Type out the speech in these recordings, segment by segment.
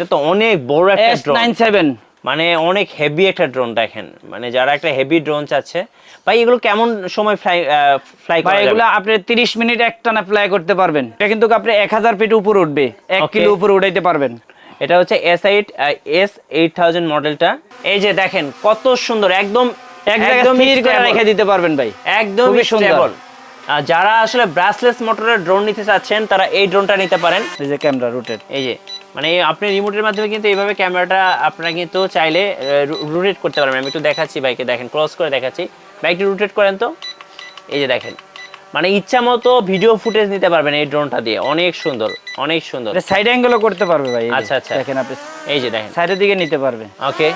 এটা তো অনেক বড় একটা ড্রোন মানে অনেক হেভি একটা ড্রোন দেখেন। মানে যারা একটা হেভি ড্রোন চাচ্ছে ভাই এগুলো কেমন সময় ফ্লাই ফ্লাই করা এগুলো আপনি তিরিশ মিনিট একটানা ফ্লাই করতে পারবেন। এটা কিন্তু আপনি এক হাজার ফিট উপর উঠবে। এক Okay. কিলো উপর উঠাইতে পারবেন। এটা হচ্ছে S eight S eight thousand মডেলটা এই যে দেখেন কত সুন্দর একদম এক জায়গায় স্থির করে রেখে দিতে পারবেন ভাই। একদমই খুবই সুন্দর। আর যারা আসলে ব্রাসলেস মোটরের ড্রোন নিতে চাচ্ছেন তারা এই ড্রোনটা নিতে পারেন। এই যে ক্যামেরা রুটেড এই যে মানে আপনি রিমোটের মাধ্যমে কিন্তু এইভাবে ক্যামেরাটা আপনারা কিন্তু চাইলে রোটেট করতে পারবেন। আমি একটু দেখাচ্ছি বাইকে দেখেন ক্রস করে দেখাচ্ছি। বাইকটি রোটেট করেন তো। এই যে দেখেন মানে ইচ্ছা মতো ভিডিও ফুটেজ নিতে পারবেন এই ড্রোনটা দিয়ে। অনেক সুন্দর অনেক সুন্দর। সাইড অ্যাঙ্গেলও করতে পারবে ভাই আচ্ছা, আচ্ছা। দেখেন আপনি। এই যে দেখেন। সাইডের দিকে নিতে পারবে। ওকে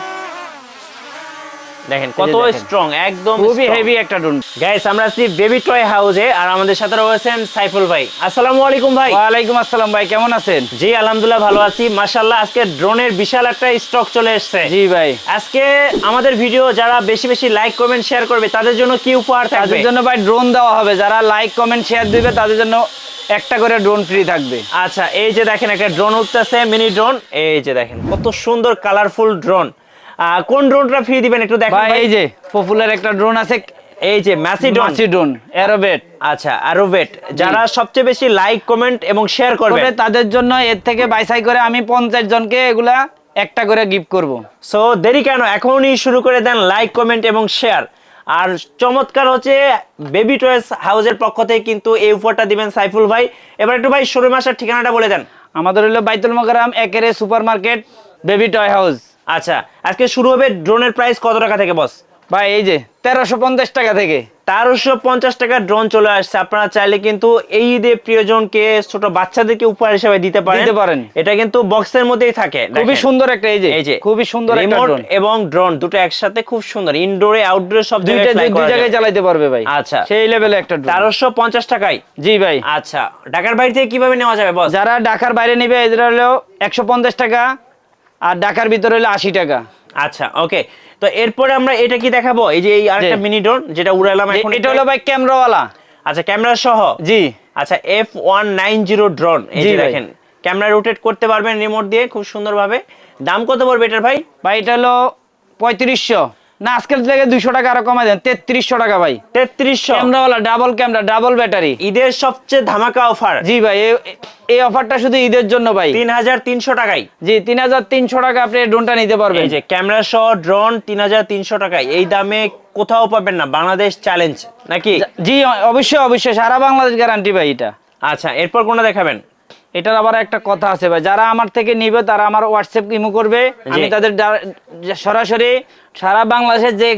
দেখেন কত। স্ট্রং একদম খুবই হেভি একটা ড্রোন গাইস আমরা আছি বেবি টয় হাউসে আর আমাদের সাথে রয়েছেন সাইফুল ভাই। আসসালামু আলাইকুম ভাই। ওয়ালাইকুম আসসালাম ভাই কেমন আছেন? জি আলহামদুলিল্লাহ ভালো আছি। মাশাআল্লাহ আজকে ড্রোনের বিশাল একটা স্টক চলে এসেছে। জি ভাই। আজকে আমাদের ভিডিও যারা বেশি বেশি লাইক কমেন্ট শেয়ার করবে তাদের জন্য কি উপহার থাকবে? তাদের জন্য ভাই ড্রোন দেওয়া হবে। যারা লাইক কমেন্ট শেয়ার দিবে তাদের জন্য একটা করে ড্রোন ফ্রি থাকবে। আচ্ছা এই যে দেখেন একটা ড্রোন উঠতেছে মিনি ড্রোন এই যে দেখেন কত সুন্দর কালারফুল ড্রোন কোন ড্রোনটা ফ্রি দিবেন একটু দেখেন ভাই এই যে পপুলার একটা ড্রোন আছে এই যে ম্যাসি ড্রোন মাছি ড্রোন এরোবেট আচ্ছা অ্যারোবেট যারা সবচেয়ে বেশি লাইক কমেন্ট এবং শেয়ার করবে তাদের জন্য এর থেকে বাইসাই করে আমি পঞ্চাশ জনকে এগুলা একটা করে গিফট করব। সো দেরি কেন? এখনই শুরু করে দেন লাইক কমেন্ট এবং শেয়ার আর চমৎকার হচ্ছে বেবি টয়েস হাউসের পক্ষ থেকে কিন্তু এই উপহারটা দিবেন সাইফুল ভাই। এবার একটু ভাই শোরুম আসার ঠিকানাটা বলে দেন। আমাদের হলো Baitul Mukarram একেরে super market baby toy house আচ্ছা আজকে শুরু হবে ড্রোনের প্রাইস কত টাকা থেকে বস ভাই এই যে তেরোশো পঞ্চাশ টাকা থেকে। তেরোশো পঞ্চাশ টাকা ড্রোন চলে আসছে। আপনারা চাইলে কিন্তু এই ঈদে প্রিয়জনকে ছোট বাচ্চাদেরকে উপহার হিসেবে দিতে পারেন। দিতে পারেন। এটা কিন্তু বক্সের মধ্যেই থাকে খুবই সুন্দর একটা এই যে এই যে খুবই সুন্দর একটা ড্রোন এবং ড্রোন দুটো একসাথে খুব সুন্দর। ইনডোরে আউটডোরে সব দুইটা দুই জায়গায়। চালাইতে পারবে ভাই। আচ্ছা। সেই লেভেলে একটা ড্রোন তেরোশো পঞ্চাশ টাকায়? জি ভাই। আচ্ছা ঢাকার বাইরে থেকে কীভাবে নেওয়া যাবে বস যারা ঢাকার বাইরে নেবে এদের হলো একশো পঞ্চাশ টাকা আর ঢাকার ভিতরে হলো আশি টাকা। আচ্ছা ওকে। তো এরপরে আমরা এটা কি দেখাবো? এই যে এই আরেকটা। মিনি ড্রোন যেটা উড়ালাম এখন এটা হলো ভাই ক্যামেরাওয়ালা। আচ্ছা ক্যামেরা সহ? জি। আচ্ছা F one nine zero drone এই যে দেখেন। ক্যামেরা রোটেট করতে পারবেন রিমোট দিয়ে খুব সুন্দরভাবে। দাম কত পড়বে এটার ভাই? ভাই এটা হলো পঁয়ত্রিশশো। না আজকের থেকে দুইশো টাকা আরও কমাই দেন। তেত্রিশশো টাকা ভাই। তেত্রিশশো? ক্যামেরাওয়ালা ডাবল ক্যামেরা ডাবল ব্যাটারি ঈদের সবচেয়ে ধামাকা অফার জি ভাই এই অফারটা শুধু ঈদের জন্য ভাই। তিন হাজার তিনশো টাকায়? জি তিন হাজার তিনশো টাকা আপনি ড্রোনটা নিতে পারবেন। যে ক্যামেরা সহ ড্রোন তিন হাজার তিনশো টাকায়। এই দামে কোথাও পাবেন না বাংলাদেশ চ্যালেঞ্জ নাকি? জি অবশ্যই অবশ্যই। সারা বাংলাদেশ গ্যারান্টি ভাই এটা। আচ্ছা এরপর কোনটা দেখাবেন? এটার আবার একটা কথা আছে ভাই যারা আমার থেকে নিবে তারা আমার হোয়াটসঅ্যাপ ইমো করবে। আমি তাদের যে সরাসরি সারা বাংলাদেশে যে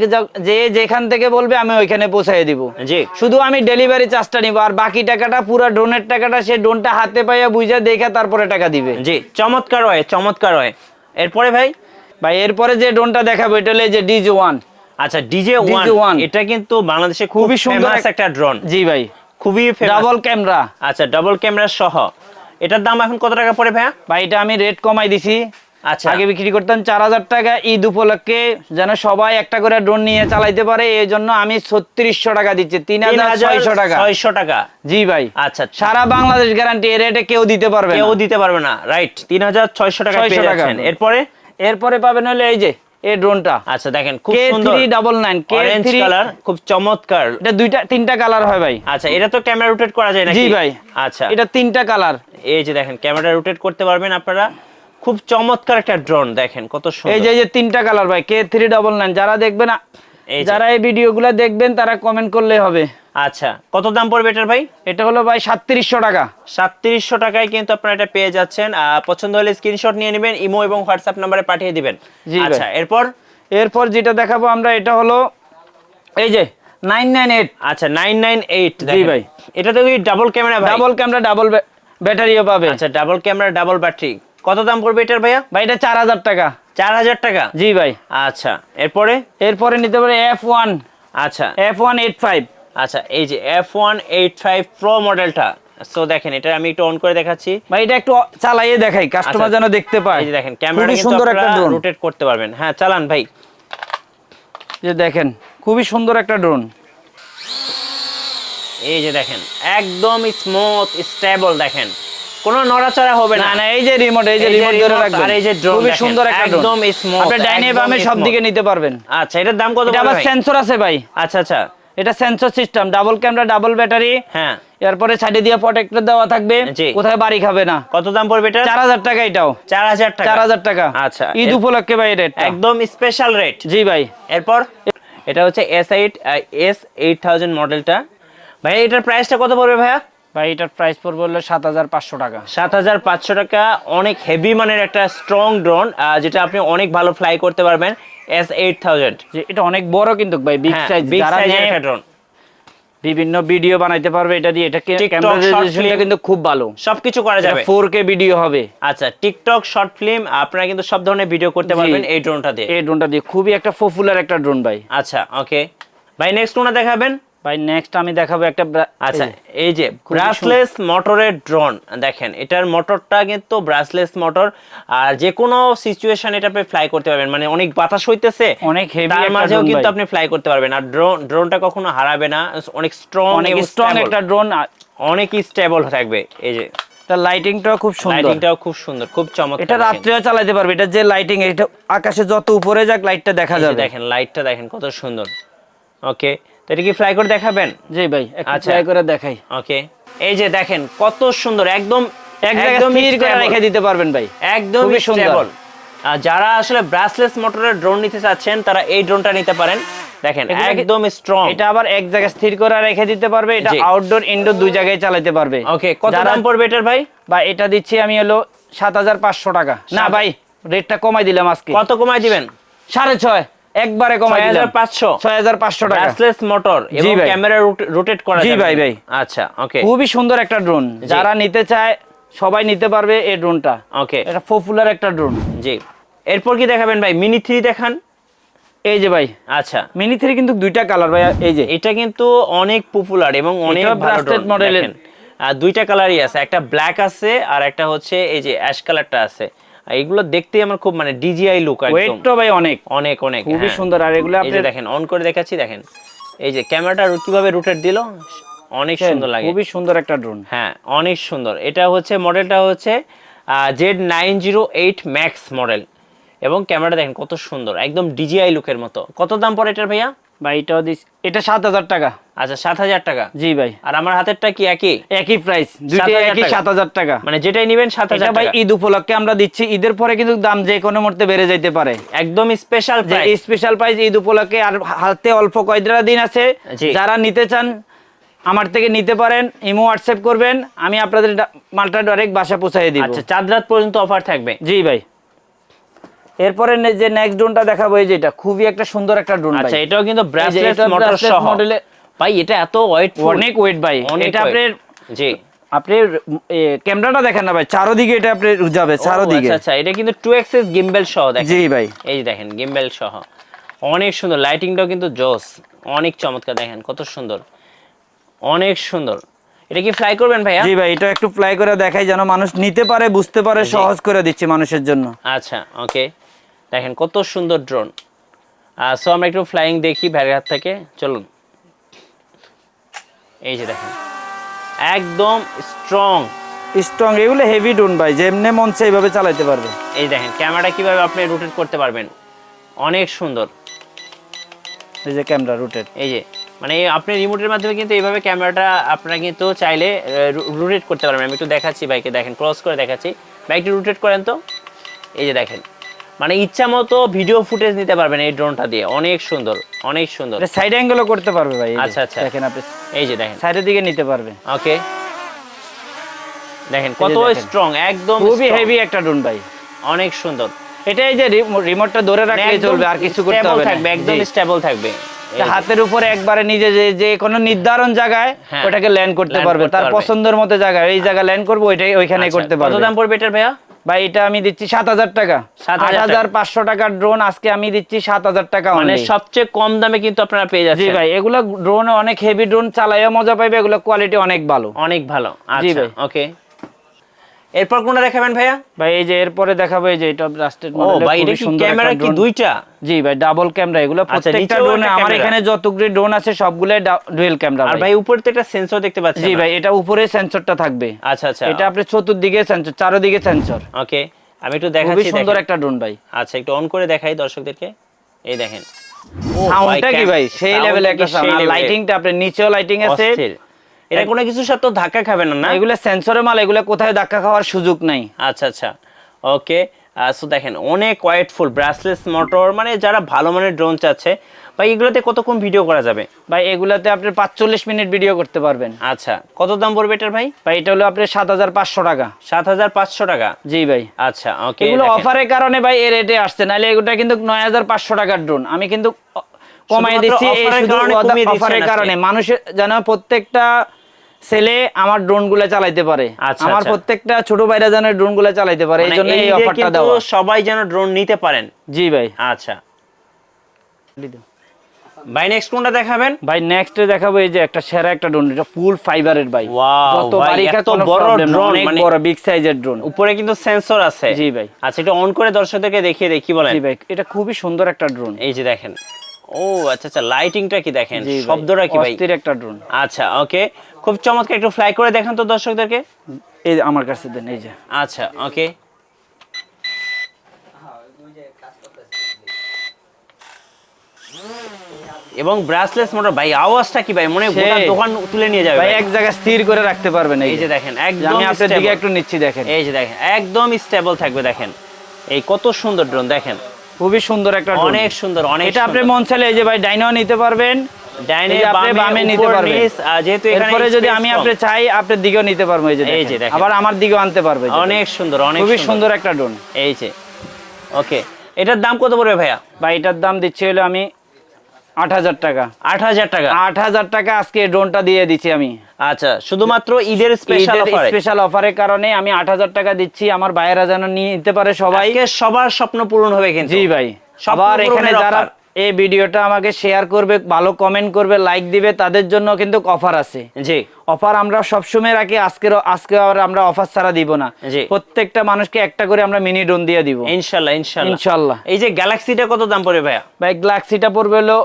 যে যেখান থেকে বলবে আমি ওইখানে পৌঁছাই দিব। জি। শুধু আমি ডেলিভারি চার্জটা নিব আর বাকি টাকাটা পুরো ড্রোনের টাকাটা সে ড্রোনটা হাতে পাইয়া বুঝে দেখে তারপরে টাকা দিবে। জি চমৎকার হয় চমৎকার হয়। এরপরে ভাই? ভাই এরপরে যে ড্রোনটা দেখাবো এটা হলো যে ডিজি ওয়ান আচ্ছা ডিজে ওয়ান এটা কিন্তু বাংলাদেশে খুবই সুন্দর একটা ড্রোন জি ভাই। খুবই ডাবল ক্যামেরা আচ্ছা ডাবল ক্যামেরা সহ। এটার দাম এখন কত টাকা পড়ে ভাইয়া? ভাই এটা আমি রেট কমাই দিছি। আচ্ছা। আগে বিক্রি করতাম চার হাজার টাকা ঈদ উপলক্ষে যেন সবাই একটা করে ড্রোন নিয়ে চালাইতে পারে। এই জন্য আমি ছত্রিশশো টাকা দিচ্ছি তিন হাজার ছয়শো টাকা। ছয়শো টাকা। জি ভাই। আচ্ছা সারা বাংলাদেশ গ্যারান্টি এ রেটে কেউ দিতে পারবে কেউ দিতে পারবে না। রাইট তিন হাজার ছয়শো টাকা 600 পেয়ে টাকা। যাচ্ছেন। এরপরে? এরপরে পাবেন হলে এই যে এই ড্রোনটা আচ্ছা দেখেন খুব সুন্দর। অরেঞ্জ কালার খুব চমৎকার। এটা দুইটা তিনটা কালার হয় ভাই। আচ্ছা এটা তো ক্যামেরা রোটেট করা যায় নাকি? জি ভাই। আচ্ছা। এটা তিনটা কালার এই যে দেখেন ক্যামেরা রোটেট করতে পারবেন আপনারা। খুব চমৎকার একটা ড্রোন দেখেন কত সুন্দর যে এই যে তিনটা কালার ভাই কে থ্রি ডাবল নাইন যারা দেখবেন। যারা এই ভিডিওগুলো দেখবেন তারা কমেন্ট করলে হবে। আচ্ছা কত দাম পড়বে এটার ভাই? এটা হলো ভাই সাতত্রিশশো টাকা। সাতত্রিশশো টাকায় কিন্তু আপনারা এটা পেয়ে যাচ্ছেন। আহ, পছন্দ হলে স্ক্রিনশট নিয়ে নেবেন ইমো এবং হোয়াটসঅ্যাপ নাম্বারে পাঠিয়ে দিবেন। আচ্ছা এরপর? এরপর যেটা দেখাবো আমরা এটা হলো এই যে নাইন নাইন এইট আচ্ছা নাইন নাইন এইট জি ভাই। এটা তো ডাবল ক্যামেরা ভাই। ডাবল ক্যামেরা ডাবল ব্যাটারিও পাবে। আচ্ছা ডাবল ক্যামেরা ডাবল ব্যাটারি কত দাম পড়বে এটার ভাইয়া? ভাই এটা চার হাজার টাকা। চার হাজার টাকা? জি ভাই। আচ্ছা এরপরে? এরপরে নিতে পারে এফ ওয়ান আচ্ছা। এফ ওয়ান এইট ফাইভ আচ্ছা এই যে F one eight five pro মডেলটা সো দেখেন এটা আমি একটু অন করে দেখাচ্ছি। ভাই এটা একটু চালাইয়ে দেখাই কাস্টমার আচ্ছা। যেন দেখতে পায়। এই যে দেখেন ক্যামেরা কিন্তু সুন্দর একটা ড্রোন রোটেট করতে পারবেন। হ্যাঁ চালান ভাই। যে দেখেন খুবই সুন্দর একটা ড্রোন এই যে দেখেন একদম স্মুথ স্টেবল দেখেন। কোনো নড়াচড়া হবে না। না এই যে রিমোট এই যে রিমোট ধরে রাখবেন। আর এই যে drone খুবই সুন্দর একটা একদম ড্রোন smooth, আপনি ডাইনে বামে সব দিকে নিতে পারবেন। আচ্ছা এটার দাম কত এটা আবার সেন্সর আছে ভাই। আচ্ছা আচ্ছা। এটা sensor system double camera double battery হ্যাঁ। এরপরে সাইডে দিয়ে প্রোটেক্টর দেওয়া থাকবে। কোথায় বাড়ি খাবে না। কত দাম পড়বে এটা? চার হাজার টাকা এটাও। চার হাজার টাকা। চার হাজার টাকা। আচ্ছা ঈদ উপলক্ষে ভাই রেট একদম স্পেশাল রেট জি ভাই। এরপর? এটা হচ্ছে S eight S eight thousand মডেলটা ভাই এটার প্রাইসটা কত পড়বে ভাইয়া? ভাই এটার প্রাইস পড়বে হলো সাত হাজার পাঁচশো টাকা। সাত হাজার পাঁচশো টাকা অনেক হেভি মানের একটা স্ট্রং ড্রোন যেটা আপনি অনেক ভালো ফ্লাই করতে পারবেন এস এইট থাউজেন্ড এটা অনেক বড় কিন্তু ভাই বিগ সাইজ বিগ সাইজের একটা ড্রোন বিভিন্ন ভিডিও বানাইতে পারবে এটা দিয়ে এটা ক্যামেরা রেজোলিউশনটা কিন্তু খুব ভালো। সবকিছু করা যাবে। ফোর কে ভিডিও হবে। আচ্ছা টিকটক শর্ট ফিল্ম আপনারা কিন্তু সব ধরনের ভিডিও করতে পারবেন এই ড্রোনটা দিয়ে। এই ড্রোনটা দিয়ে খুবই একটা পপুলার একটা ড্রোন ভাই। আচ্ছা ওকে ভাই নেক্সট কোনটা দেখাবেন। ভাই নেক্সট আমি দেখাবো একটা আচ্ছা এই যে, ব্রাসলেস মোটরের ড্রোন দেখেন এটার মোটরটা কিন্তু ব্রাসলেস মোটর আর যে কোনো সিচুয়েশন এটা আপনি ফ্লাই করতে পারবেন। মানে অনেক বাতাস হইতেছে অনেক হেভি তার মাঝেও কিন্তু আপনি ফ্লাই করতে পারবেন। আর ড্রোন ড্রোনটা কখনো হারাবে না অনেক স্ট্রং অনেক স্ট্রং একটা ড্রোন অনেক স্টেবল থাকবে এই যে। এটা লাইটিংটাও খুব সুন্দর। লাইটিংটাও খুব সুন্দর খুব চমৎকার এটা। রাত্রেও চালাতে পারবে এটা যে লাইটিং এটা আকাশে যত উপরে যাক লাইটটা দেখা যাবে। দেখেন লাইটটা দেখেন কত সুন্দর। ওকে তো এটা কি ফ্লাই করে দেখাবেন? জি ভাই একটু আচ্ছা। করে দেখাই। ওকে এই যে দেখেন কত সুন্দর একদম এক জায়গায় একদমই স্থির করে রেখে দিতে পারবেন ভাই। একদমই খুবই সুন্দর। যারা আসলে ব্রাসলেস মোটরের ড্রোন নিতে চাচ্ছেন তারা এই ড্রোনটা নিতে পারেন। দেখেন একদম স্ট্রং এটা আবার এক জায়গায় স্থির করে রেখে দিতে পারবে এটা আউটডোর ইনডোর দুই জায়গায় চালাতে পারবে। ওকে কত দাম পড়বে এটার ভাই? বা এটা দিচ্ছি আমি হলো সাত হাজার পাঁচশো টাকা। না ভাই রেটটা কমাই দিলাম আজকে। কত কমাই দিবেন? সাড়ে ছয়। একবারে কমাই ছয় দিলাম হাজার পাঁচশো। ছয় হাজার পাঁচশো টাকা। ব্রাসলেস মোটর এবং ক্যামেরা রোটেট করা জি ভাই, ভাই। আচ্ছা ওকে খুবই সুন্দর একটা ড্রোন যারা নিতে চায় সবাই নিতে পারবে এই ড্রোনটা ওকে এটা পপুলার একটা ড্রোন জি। এরপর কি দেখাবেন ভাই? মিনি থ্রি দেখান। এই যে ভাই। আচ্ছা। মিনি থ্রি কিন্তু দুইটা কালার ভাই এই যে। এটা কিন্তু অনেক পপুলার এবং অনেক। দেখেন। আর দুইটা কালারই আছে। একটা ব্ল্যাক আছে আর একটা হচ্ছে এই যে অ্যাশ কালারটা আছে। এগুলো দেখতেই আমার খুব মানে ডিজিআই লুক ওয়েটটা ভাই অনেক। অনেক অনেক খুবই হ্যাঁ। সুন্দর। আর এগুলো আপনি দেখেন অন করে দেখাচ্ছি দেখেন। এই যে ক্যামেরাটা কীভাবে রোটেট দিল অনেক সুন্দর লাগে। খুবই সুন্দর একটা ড্রোন হ্যাঁ অনেক সুন্দর। এটা হচ্ছে মডেলটা হচ্ছে Z nine zero eight max model এবং ক্যামেরাটা দেখেন কত সুন্দর একদম ডিজিআই লুকের মতো। কত দাম পড়ে এটার ভাইয়া? ভাই এটাও দিস এটা সাত হাজার টাকা। আচ্ছা সাত হাজার টাকা? জি ভাই। আর আমার হাতেরটা কি একই? একই প্রাইস দুইটা একই সাত হাজার টাকা। মানে যেটাই নেবেন সাত হাজার ভাই ঈদ উপলক্ষে আমরা দিচ্ছি ঈদের পরে কিন্তু দাম যে কোনো মুহূর্তে বেড়ে যেতে পারে। একদম স্পেশাল স্পেশাল প্রাইস ঈদ উপলক্ষে আর হাতে অল্প কয়টা দিন আছে। যারা নিতে চান আমার থেকে নিতে পারেন ইমো হোয়াটসঅ্যাপ করবেন আমি আপনাদের মালটা ডাইরেক্ট বাসা পৌঁছাই দিব। আচ্ছা চাঁদ রাত পর্যন্ত অফার থাকবে? জি ভাই। এরপরে যে নেক্সট ড্রোনটা দেখাবো এই যেটা খুবই একটা সুন্দর একটা ড্রোন আচ্ছা এটাও কিন্তু ব্রাসলেট মোটর সহ। model-এ- ভাই এটা এত ওয়েট অনেক ওয়েট ভাই। এটা। আপনার জি। আপনি ক্যামেরাটা দেখেন না ভাই চারোদিকে এটা আপনি যাবে ও, চারোদিকে। আচ্ছা আচ্ছা এটা কিন্তু টু এক্সেস গিম্বেল সহ দেখেন। জি ভাই। এই যে দেখেন গিম্বেল সহ। অনেক সুন্দর লাইটিংটাও কিন্তু জোস। অনেক চমৎকার দেখেন কত সুন্দর। অনেক সুন্দর। এটা কি ফ্লাই করবেন ভাইয়া? জি ভাই এটা একটু ফ্লাই করে দেখাই যেন মানুষ নিতে পারে বুঝতে পারে সহজ করে দিচ্ছি মানুষের জন্য। আচ্ছা ওকে দেখেন কত সুন্দর ড্রোন সো আমরা একটু ফ্লাইং দেখি ভাইয়ের হাত থেকে। চলুন। এই যে দেখেন। একদম স্ট্রং স্ট্রং এগুলো হেভি ড্রোন ভাই যেমনে মন চাই এইভাবে চালাতে পারবে। এই দেখেন ক্যামেরাটা কীভাবে আপনি রোটেট করতে পারবেন? অনেক সুন্দর। এই যে ক্যামেরা রুটেড এই যে মানে আপনি রিমোটের মাধ্যমে কিন্তু এইভাবে ক্যামেরাটা আপনারা কিন্তু চাইলে রোটেট করতে পারবেন। আমি একটু দেখাচ্ছি বাইকে দেখেন ক্রস করে দেখাচ্ছি। বাইকটি রোটেট করেন তো। এই যে দেখেন। মানে ইচ্ছা মতো ভিডিও ফুটেজ নিতে পারবেন এই ড্রোনটা দিয়ে। অনেক সুন্দর অনেক সুন্দর। সাইড অ্যাঙ্গেলও করতে পারবে ভাই এই যে, আচ্ছা, আচ্ছা। দেখেন আপনি এই যে দেখেন। সাইডের দিকে নিতে পারবে। ওকে। দেখেন কত স্ট্রং একদম খুবই হেভি একটা ড্রোন ভাই। অনেক সুন্দর। এটা এই যে রিমোটটা ধরে রাখলে চলবে আর কিছু করতে হবে না। একদম। স্টেবল থাকবে। হাতের উপরে একবারে নিজে যে যে কোনো নির্ধারণ জায়গায় হ্যাঁ, ওটাকে ল্যান্ড করতে পারবে। তার। পছন্দের মতো জায়গায় এই জায়গায় ল্যান্ড করব ওইটাই ওইখানে আচ্ছা, করতে কত পারবে। দাম পড়বে এটার ভাইয়া? ভাই এটা আমি দিচ্ছি সাত হাজার টাকা। 7,000 আট হাজার পাঁচশো টাকার ড্রোন আজকে আমি দিচ্ছি সাত হাজার টাকা মানে সবচেয়ে কম দামে কিন্তু আপনারা পেয়ে যাচ্ছেন। ভাই এগুলো ড্রোন অনেক হেভি ড্রোন চালাইয়া মজা পাইবে এগুলো কোয়ালিটি অনেক ভালো। অনেক ভালো। জি আচ্ছা ভাই। ওকে এরপর কোনটা দেখাবেন ভাইয়া? ভাই এই যে এরপরে দেখাবো এই যে এটা ব্রাস্টেড ও ভাই এটা কি ক্যামেরা কি দুইটা? জি ভাই ডাবল ক্যামেরা এগুলো প্রত্যেকটা ড্রোনে আমার। এখানে যতগুলি ড্রোন আছে সবগুলো ডুয়েল ক্যামেরা আর ভাই। উপরে তো একটা সেন্সর দেখতে পাচ্ছি জি ভাই এটা উপরে সেন্সরটা থাকবে। আচ্ছা আচ্ছা। এটা আপনি চতুর্দিকে সেন্সর চারদিকে সেন্সর ওকে আমি একটু দেখাচ্ছি সুন্দর একটা ড্রোন ভাই। আচ্ছা একটু অন করে দেখাই দর্শকদেরকে। এই দেখেন। সাউন্ডটা কি ভাই সেই লেভেলে একটা সাউন্ড? লাইটিংটা আপনার নিচেও লাইটিং আছে। এটা কোনো কিছুর সাথে ধাক্কা খাবে না না? এগুলো সেন্সরের মাল এগুলো কোথায় ধাক্কা খাওয়ার সুযোগ নাই। আচ্ছা আচ্ছা। ওকে সো দেখেন অনেক ওয়েটফুল ব্রাসলেস মোটর মানে যারা ভালো মানের ড্রোন চাচ্ছে ভাই এগুলোতে কতক্ষণ ভিডিও করা যাবে? ভাই এগুলাতে আপনি পাঁচচল্লিশ মিনিট ভিডিও করতে পারবেন। আচ্ছা কত দাম পড়বে এটার ভাই? ভাই এটা হলো আপনার সাত হাজার পাঁচশো টাকা। সাত হাজার পাঁচশো টাকা? জি ভাই। আচ্ছা ওকে এগুলো অফারের কারণে ভাই এই রেটে আসছে। নাহলে এগুলো কিন্তু নয় হাজার পাঁচশো টাকার ড্রোন আমি কিন্তু কমাই দিচ্ছি এই শুধু অফারের কারণে। মানুষের যেন প্রত্যেকটা ছেলে আমার ড্রোনগুলা চালাইতে পারে। আচ্ছা, আমার আচ্ছা। প্রত্যেকটা ছোট ভাইরা যেন ড্রোনগুলা চালাইতে পারে এই জন্য এই অফারটা দেওয়া। সবাই যেন ড্রোন নিতে পারেন। জি ভাই। আচ্ছা। ভাই নেক্সট কোনটা দেখাবেন? ভাই নেক্সট দেখাবো এই যে একটা সেরা একটা ড্রোন এটা ফুল ফাইবারের ভাই। যত বারিকা এত বড় problem না, drone, অনেক মানে- বড় বিগ সাইজের ড্রোন উপরে কিন্তু সেন্সর আছে। জি ভাই। আচ্ছা এটা অন করে দর্শকদেরকে দেখিয়ে দেখি বলেন? জি ভাই এটা খুবই সুন্দর একটা ড্রোন এই যে দেখেন। ও আচ্ছা আচ্ছা লাইটিংটা কি দেখেন? শব্দটা কি ভাই? অস্থির একটা ড্রোন আচ্ছা ওকে খুব চমৎকার একটু ফ্লাই করে দেখান তো দর্শকদেরকে। এই আমার কাছে দেন এই যে। আচ্ছা ওকে এবং ব্রাসলেস মোটর ভাই আওয়াজটা কি ভাই? মনে গোটা দোকান তুলে নিয়ে যাবে ভাই। এক জায়গায় স্থির করে রাখতে পারবেন এই যে দেখেন একদম আমি আপনার দিকে একটু নিচ্ছি দেখেন। এই যে দেখেন একদম স্টেবল থাকবে দেখেন। এই কত সুন্দর ড্রোন দেখেন। খুবই সুন্দর একটা অনেক সুন্দর অনেক এটা আপনি মন চাইলে এই যে ভাই ডাইনেও নিতে পারবেন। ডাইনে আপনি বামে নিতে পারবেন। যেহেতু এখানে এরপরে যদি আমি আপনি চাই আপনার দিকেও নিতে পারব এই যে এই যে দেখেন। দেখেন। আবার আমার দিকেও আনতে পারবে অনেক সুন্দর অনেক খুবই সুন্দর। একটা ড্রোন। এই যে ওকে। এটার দাম কত পড়বে ভাইয়া? ভাই এটার দাম দিচ্ছি হলো আমি আট হাজার টাকা। আট হাজার টাকা। আট হাজার টাকা আজকে ড্রোনটা দিয়ে দিচ্ছি আমি। আচ্ছা শুধুমাত্র ঈদের স্পেশাল অফারে স্পেশাল অফারের কারণে আমি আট হাজার টাকা দিচ্ছি আমার ভাইয়েরা যেন নিয়ে নিতে পারে সবাই। সবার স্বপ্ন পূরণ হবে কিন্তু। জি ভাই সবার এখানে যারা এই ভিডিওটা আমাকে শেয়ার করবে ভালো কমেন্ট করবে লাইক দিবে তাদের জন্য কিন্তু অফার আছে। জি। অফার আমরা সবসময় রাখি আজকের আজকে আর আমরা অফার ছাড়া দিব না। প্রত্যেকটা মানুষকে একটা করে আমরা মিনি ড্রোন দিয়ে দিব। ইনশাল্লাহ ইনশাল্লাহ। ইনশাল্লাহ। এই যে গ্যালাক্সিটা কত দাম পড়বে ভাইয়া? ভাই গ্যালাক্সিটা পড়বে হলো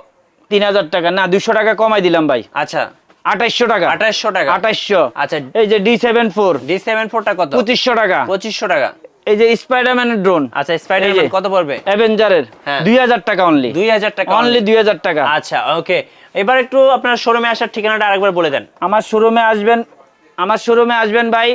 তিন হাজার টাকা। না দুশো টাকা কমাই দিলাম ভাই। আচ্ছা। আঠাইশশো টাকা। আঠাশশো টাকা। আঠাইশশো। আচ্ছা। এই যে D seven four D seven ফোরটা কত? পঁচিশশো টাকা। পঁচিশশো টাকা। এই যে স্পাইডারম্যানের ড্রোন আচ্ছা স্পাইডারম্যান কত পড়বে? অ্যাভেঞ্জারের হ্যাঁ। দুই হাজার টাকা অনলি দুই হাজার টাকা অনলি দুই হাজার টাকা। আচ্ছা ওকে এবার একটু আপনার শোরুমে আসার ঠিকানাটা আরেকবার বলে দেন। আমার শোরুমে আসবেন আমার শোরুমে আসবেন ভাই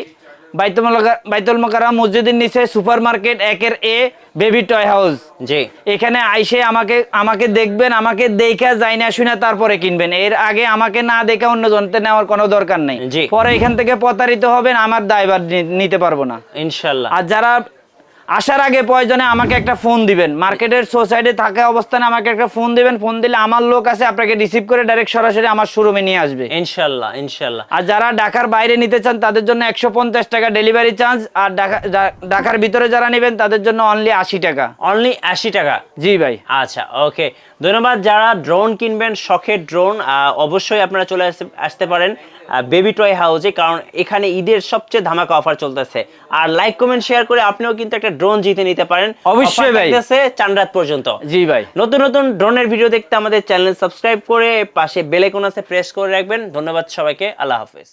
বাইতুল মকারা মসজিদের নিচে সুপার মার্কেট একের এ বেবি টয় হাউস। জি। এখানে আইসে আমাকে আমাকে দেখবেন আমাকে দেখে যায় না শুনে তারপরে কিনবেন। এর আগে আমাকে না দেখে অন্য জনতে নেওয়ার কোনো দরকার নেই। পরে এখান থেকে প্রতারিত হবেন আমার দায়বার নিতে পারব না। ইনশাল্লাহ। আর যারা আসার আগে প্রয়োজনে আমাকে একটা ফোন দিবেন। মার্কেটের সোসাইটি থাকা অবস্থানে আমাকে একটা ফোন দিবেন। ফোন দিলে আমার লোক আছে আপনাকে রিসিভ করে ডাইরেক্ট সরাসরি আমার শোরুমে নিয়ে আসবে। ইনশাল্লাহ ইনশাল্লাহ। আর যারা ঢাকার বাইরে নিতে চান তাদের জন্য একশো পঞ্চাশ টাকা ডেলিভারি চার্জ আর ঢাকা ঢাকার ভিতরে যারা নেবেন তাদের জন্য অনলি আশি টাকা। অনলি আশি টাকা? জি ভাই। আচ্ছা ওকে ধন্যবাদ। যারা ড্রোন কিনবেন শখের ড্রোন অবশ্যই আপনারা চলে আসতে পারেন বেবি টয় হাউজে কারণ এখানে ঈদের সবচেয়ে ধামাকা অফার চলতেছে। আর লাইক কমেন্ট শেয়ার করে আপনিও কিন্তু একটা ড্রোন জিতে নিতে পারেন। অবশ্যই ভাই। থাকতেছে চান রাত পর্যন্ত। জি ভাই। নতুন নতুন ড্রোনের ভিডিও দেখতে আমাদের চ্যানেল সাবস্ক্রাইব করে পাশে বেল আইকন আছে প্রেস করে রাখবেন। ধন্যবাদ সবাইকে। আল্লাহ হাফেজ।